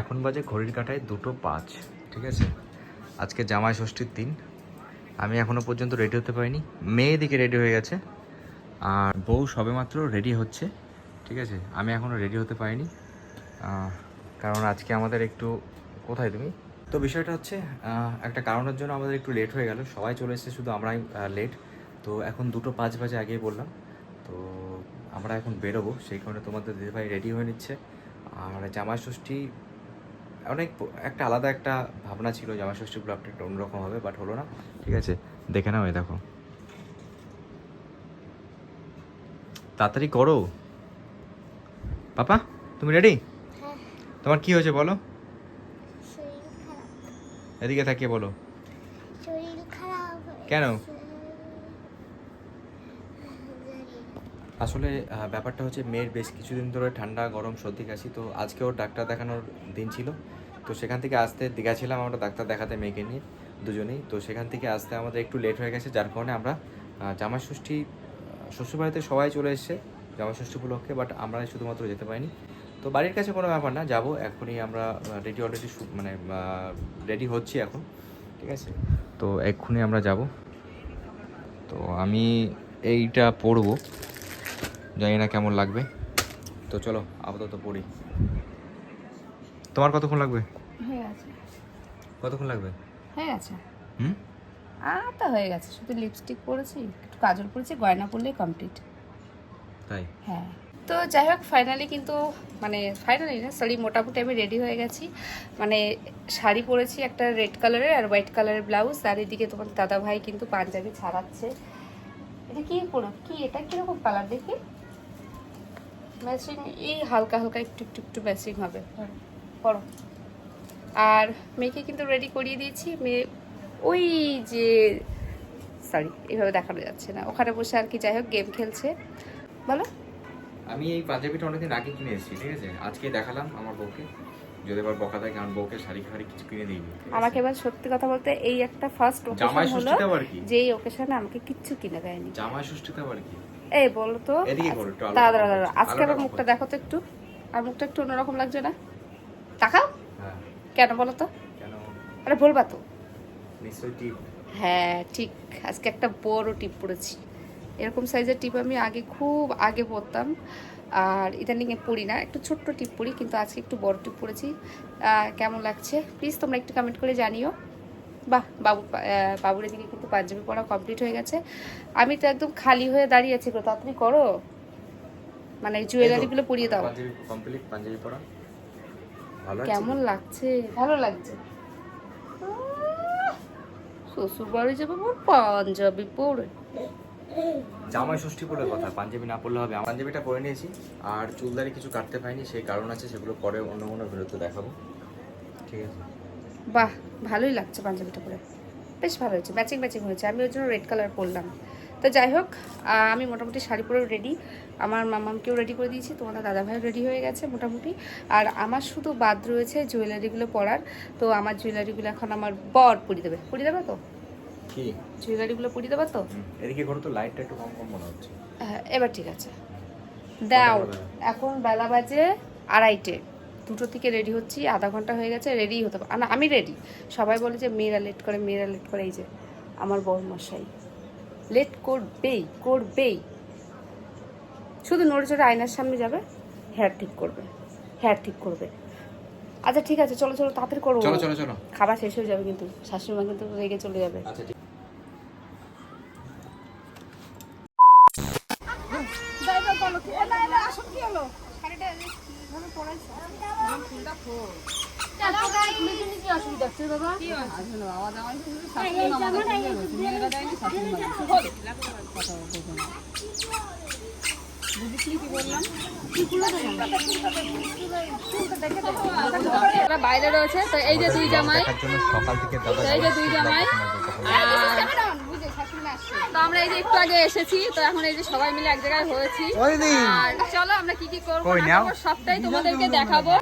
এখন বাজে ঘড়ির কাঁটায় দুটো পাঁচ, ঠিক আছে? আজকে জামাই ষষ্ঠীর দিন। আমি এখনও পর্যন্ত রেডি হতে পারিনি। মেয়ে দিকে রেডি হয়ে গেছে। আর বউ সবেমাত্র রেডি হচ্ছে, ঠিক আছে? আমি এখনও রেডি হতে পারিনি। কারণ আজকে আমাদের একটু, কোথায় তুমি? তো বিষয়টা হচ্ছে একটা কারণের জন্য আমাদের একটু লেট হয়ে গেল। সবাই চলে এসেছে শুধু আমরাই লেট তো এখন দুটো পাঁচ বাজে আগেই বললাম। তো আমরা এখন বেরোবো। সেই কারণে তোমাদের দিদিভাই রেডি হয়ে নিচ্ছে। আর জামাই ষষ্ঠী অনেক একটা আলাদা একটা ভাবনা ছিল জামাই ষষ্ঠী ব্লগটা একটা অন্যরকম হবে বাট হলো না। ঠিক আছে দেখে নাও এই দেখো। তাড়াতাড়ি করো। পাপা তুমি রেডি হ্যাঁ। তোমার কি হয়েছে বলো? এদিকে থাকিয়ে বলো। শরীর খারাপ কেন? জানি না। আসলে ব্যাপারটা হচ্ছে মেয়ের বেশ কিছুদিন ধরে ঠান্ডা, গরম, সর্দি, কাশি, তো আজকে ওর ডাক্তার দেখানোর দিন ছিল। তো সেখান থেকে আসতে গেছিলাম আমরা ডাক্তার দেখাতে মেয়েকে নিয়ে, দুজনেই। তো সেখান থেকে আসতে আমাদের একটু লেট হয়ে গেছে, যার কারণে আমরা জামাই ষষ্ঠী শ্বশুরবাড়িতে সবাই চলে এসেছে জামাই ষষ্ঠী উপলক্ষে বাট আমরা শুধুমাত্র যেতে পারিনি। তো বাড়ির কাছে কোনো ব্যাপার না, যাব, এখনই আমরা রেডি অলরেডি মানে রেডি হচ্ছি এখন, ঠিক আছে? তো এক্ষুনি আমরা যাব। তো আমি এইটা পরবো জানি না কেমন লাগবে। তো চলো আপাতত পড়ি। তোমার কতক্ষণ লাগবে? হয়ে গেছে। কতক্ষণ লাগবে? হয়ে গেছে? হুম? আর তো হয়ে গেছে। শুধু লিপস্টিক পরেছি একটু কাজল পরেছি গয়না পরলেই কমপ্লিট তাই? হ্যাঁ। তো যাই হোক ফাইনালি কিন্তু মানে ফাইনালি না সরি মোটামুটি আমি রেডি হয়ে গেছি। মানে শাড়ি পরেছি একটা রেড কালারের আর হোয়াইট কালারের ব্লাউজ আর এদিকে তোমার দাদা ভাই কিন্তু পাঞ্জাবি ছাড়াচ্ছে। এটা কি পরো? কি? এটা কীরকম কালার দেখি? ম্যাচিং এই হালকা হালকা একটু একটু একটু ম্যাচিং হবে। পরো আর মেয়েকে কিন্তু রেডি করিয়ে দিয়েছি। মেয়ে ওই যে সরি এভাবে দেখানো যাচ্ছে না। ওখানে বসে আর কি যাই হোক গেম খেলছে। বলো। আমি এই পাঞ্জাবিটা অনেকদিন আগে কিনে এসেছি ঠিক আছে? আজকে দেখালাম আমার বউকে। যদি এবার বকা থাকে আমার বউকে শাড়ি ফাড়ি কিছু কিনে দিইনি আমাকে এবার সত্যি কথা বলতে এই একটা ফার্স্ট ওকেশন হলো যেই ওকেশনে আমাকে কিচ্ছু কিনে দেয়নি। জামাই ষষ্ঠীতে আবার কি। এই বলো তো। দাঁড়া দাঁড়া আজকে আমার মুখটা দেখো তো একটু। আর মুখটা একটু অন্যরকম লাগছে না? তাকাও হ্যাঁ। কেন বলো তো? কেন? আরে বলবা তো। হ্যাঁ ঠিক। আজকে একটা বড় টিপ পড়েছি। এরকম সাইজের টিপ আমি আগে খুব আগে পরতাম আর ইদানিং পরি না একটু ছোট্ট টিপ পড়ি কিন্তু আজকে একটু বড় টিপ পড়েছি। কেমন লাগছে? প্লিজ তোমরা একটু কমেন্ট করে জানিও। বাহ বাবু বাবুর এদিকে কিন্তু পাঞ্জাবি পরা কমপ্লিট হয়ে গেছে। আমি তো একদম খালি হয়ে দাঁড়িয়ে আছি গো তাড়াতাড়ি করো। মানে জুয়েলারিগুলো পরিয়ে দাও। পাঞ্জাবি কমপ্লিট পাঞ্জাবি পরা ভালো কেমন লাগছে? ভালো লাগছে। শ্বশুর বাড়ি যাব মোর পাঞ্জাবি পরে। জামাই ষষ্ঠী বলে কথা পাঞ্জাবি না পরলে হবে। পাঞ্জাবিটা পরে নিয়েছি আর চুলদারি কিছু কাটতে পাইনি সেই কারণ আছে সেগুলো পরে অন্য কোনো ভিডিওতে দেখাবো। ঠিক আছে। বাহ ভালোই লাগছে পাঞ্জাবিটা পরে। বেশ ভালো হয়েছে ম্যাচিং ম্যাচিং হয়েছে। আমি ওই জন্য রেড কালার পরলাম। তো যাই হোক আমি মোটামুটি শাড়ি পরেও রেডি আমার মামামকেও রেডি করে দিয়েছি তোমাদের দাদাভাইও রেডি হয়ে গেছে মোটামুটি। আর আমার শুধু বাদ রয়েছে জুয়েলারিগুলো পরার। তো আমার জুয়েলারিগুলো এখন আমার বর পরিয়ে দেবে। পরিয়ে দেবে তো? কি? জুয়েলারিগুলো পরিয়ে দেবে তো? এদিকে করো তো লাইটটা একটু কম কম মনে হচ্ছে। হ্যাঁ, এবার ঠিক আছে। দাও এখন বেলা বাজে আড়াইটে। দুটো থেকে রেডি হচ্ছি আধা ঘণ্টা হয়ে গেছে রেডি হতে পার- না আমি রেডি সবাই বলে যে মেয়েরা লেট করে মেয়েরা লেট করে এই যে আমার বর মশাই লেট করবেই করবেই। শুধু নড়ে চড়ে আয়নার সামনে যাবে হেয়ার ঠিক করবে হেয়ার ঠিক করবে। আচ্ছা ঠিক আছে চলো চলো তাড়াতাড়ি করব চলো চলো চলো। খাবার শেষ হয়ে যাবে কিন্তু শাশুড়ি মা কিন্তু রেগে চলে যাবে। আচ্ছা বাইরে রয়েছে তো এই যে দুই জামাই দেখার জন্য সকাল থেকে দাদা এই যে দুই জামাই আর তো আমরা এই যে একটু আগে এসেছি তো এখন এই যে সবাই মিলে এক জায়গায় হয়েছি। আর চলো আমরা কি কি করব সবটাই তোমাদেরকে দেখাবো।